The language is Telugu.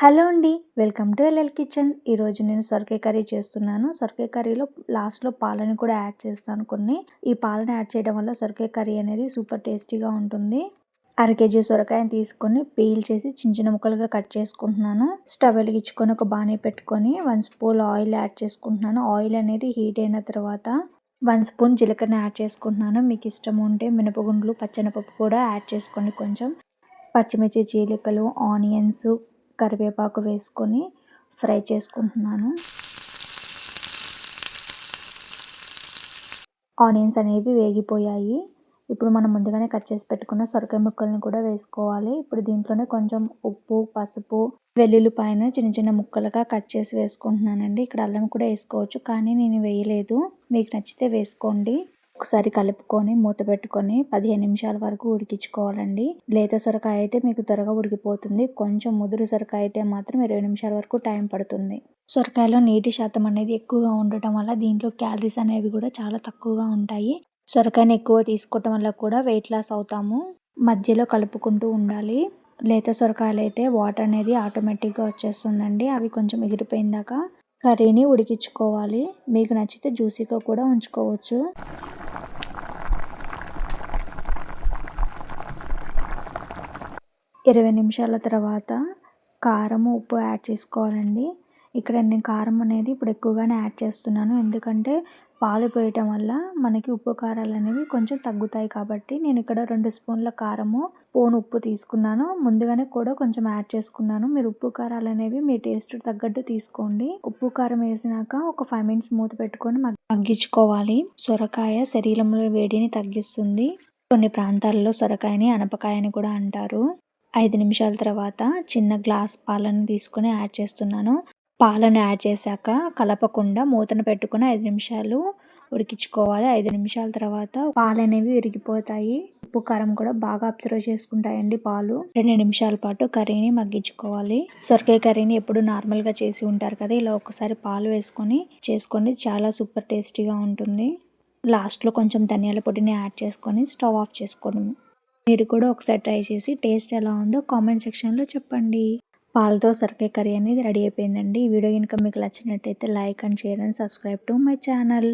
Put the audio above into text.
హలో అండి వెల్కమ్ టు ఎల్ఎల్ కిచెన్. ఈరోజు నేను సొరకాయ కర్రీ చేస్తున్నాను. సొరకాయ కర్రీలో లాస్ట్లో పాలని కూడా యాడ్ చేస్తాను కొన్ని. ఈ పాలను యాడ్ చేయడం వల్ల సొరకాయ కర్రీ అనేది సూపర్ టేస్టీగా ఉంటుంది. అర కేజీ సొరకాయని తీసుకొని పీల్ చేసి చిన్న చిన్న ముక్కలుగా కట్ చేసుకుంటున్నాను. స్టవ్ వెలిగించుకొని ఒక బాణీ పెట్టుకొని వన్ స్పూన్ ఆయిల్ యాడ్ చేసుకుంటున్నాను. ఆయిల్ అనేది హీట్ అయిన తర్వాత వన్ స్పూన్ జీలకర్ర యాడ్ చేసుకుంటున్నాను. మీకు ఇష్టం ఉంటే మినపగుండ్లు పచ్చెనపప్పు కూడా యాడ్ చేసుకోండి కొంచెం. పచ్చిమిర్చి చీలికలు ఆనియన్స్ కరివేపాకు వేసుకొని ఫ్రై చేసుకుంటున్నాను. ఆనియన్స్ అనేవి వేగిపోయాయి. ఇప్పుడు మనం ముందుగానే కట్ చేసి పెట్టుకున్న సొరకాయ ముక్కల్ని కూడా వేసుకోవాలి. ఇప్పుడు దీంట్లోనే కొంచెం ఉప్పు పసుపు వెల్లుల్లిపాయన చిన్న చిన్న ముక్కలుగా కట్ చేసి వేసుకుంటున్నానండి. ఇక్కడ అల్లం కూడా వేసుకోవచ్చు కానీ నేను వేయలేదు. మీకు నచ్చితే వేసుకోండి. ఒకసారి కలుపుకొని మూత పెట్టుకొని పదిహేను నిమిషాల వరకు ఉడికించుకోవాలండి. లేత సొరకాయ అయితే మీకు త్వరగా ఉడికిపోతుంది. కొంచెం ముదురు సొరకాయ అయితే మాత్రం ఇరవై నిమిషాల వరకు టైం పడుతుంది. సొరకాయలో నీటి శాతం అనేది ఎక్కువగా ఉండటం వల్ల దీంట్లో క్యాలరీస్ అనేవి కూడా చాలా తక్కువగా ఉంటాయి. సొరకాయని ఎక్కువ తీసుకోవటం వల్ల కూడా వెయిట్ లాస్ అవుతాము. మధ్యలో కలుపుకుంటూ ఉండాలి. లేత సొరకాయలు అయితే వాటర్ అనేది ఆటోమేటిక్గా వచ్చేస్తుందండి. అవి కొంచెం ఎగిరిపోయిందాక కర్రీని ఉడికించుకోవాలి. మీకు నచ్చితే జ్యూసీగా కూడా ఉంచుకోవచ్చు. ఇరవై నిమిషాల తర్వాత కారము ఉప్పు యాడ్ చేసుకోవాలండి. ఇక్కడ నేను కారం అనేది ఇప్పుడు ఎక్కువగానే యాడ్ చేస్తున్నాను. ఎందుకంటే పాలు పోయటం వల్ల మనకి ఉప్పు కారాలు అనేవి కొంచెం తగ్గుతాయి కాబట్టి నేను ఇక్కడ రెండు స్పూన్ల కారము స్పూన్ ఉప్పు తీసుకున్నాను. ముందుగానే కూడా కొంచెం యాడ్ చేసుకున్నాను. మీరు ఉప్పు కారాలు అనేవి మీ టేస్ట్ తగ్గట్టు తీసుకోండి. ఉప్పు కారం వేసినాక ఒక ఫైవ్ మినిట్స్ మూత పెట్టుకొని మగ్గించుకోవాలి. సొరకాయ శరీరంలో వేడిని తగ్గిస్తుంది. కొన్ని ప్రాంతాల్లో సొరకాయని అనపకాయని కూడా అంటారు. ఐదు నిమిషాల తర్వాత చిన్న గ్లాస్ పాలను తీసుకొని యాడ్ చేస్తున్నాను. పాలను యాడ్ చేశాక కలపకుండా మూతను పెట్టుకుని ఐదు నిమిషాలు ఉడికించుకోవాలి. ఐదు నిమిషాల తర్వాత పాలు అనేవి విరిగిపోతాయి. ఉప్పు కారం కూడా బాగా అబ్జర్వ్ చేసుకుంటాయండి పాలు. రెండు నిమిషాల పాటు కర్రీని మగ్గించుకోవాలి. సొరకాయ కర్రీని ఎప్పుడు నార్మల్గా చేసి ఉంటారు కదా ఇలా ఒకసారి పాలు వేసుకొని చేసుకోండి చాలా సూపర్ టేస్టీగా ఉంటుంది. లాస్ట్లో కొంచెం ధనియాల పొడిని యాడ్ చేసుకొని స్టవ్ ఆఫ్ చేసుకోండి మీరు కూడా ఒకసారి ట్రై చేసి టేస్ట్ ఎలా ఉందో కామెంట్ సెక్షన్లో చెప్పండి. పాలతో సరికే కర్రీ అనేది రెడీ అయిపోయిందండి. ఈ వీడియో కనుక మీకు నచ్చినట్టయితే like and share and subscribe to my channel.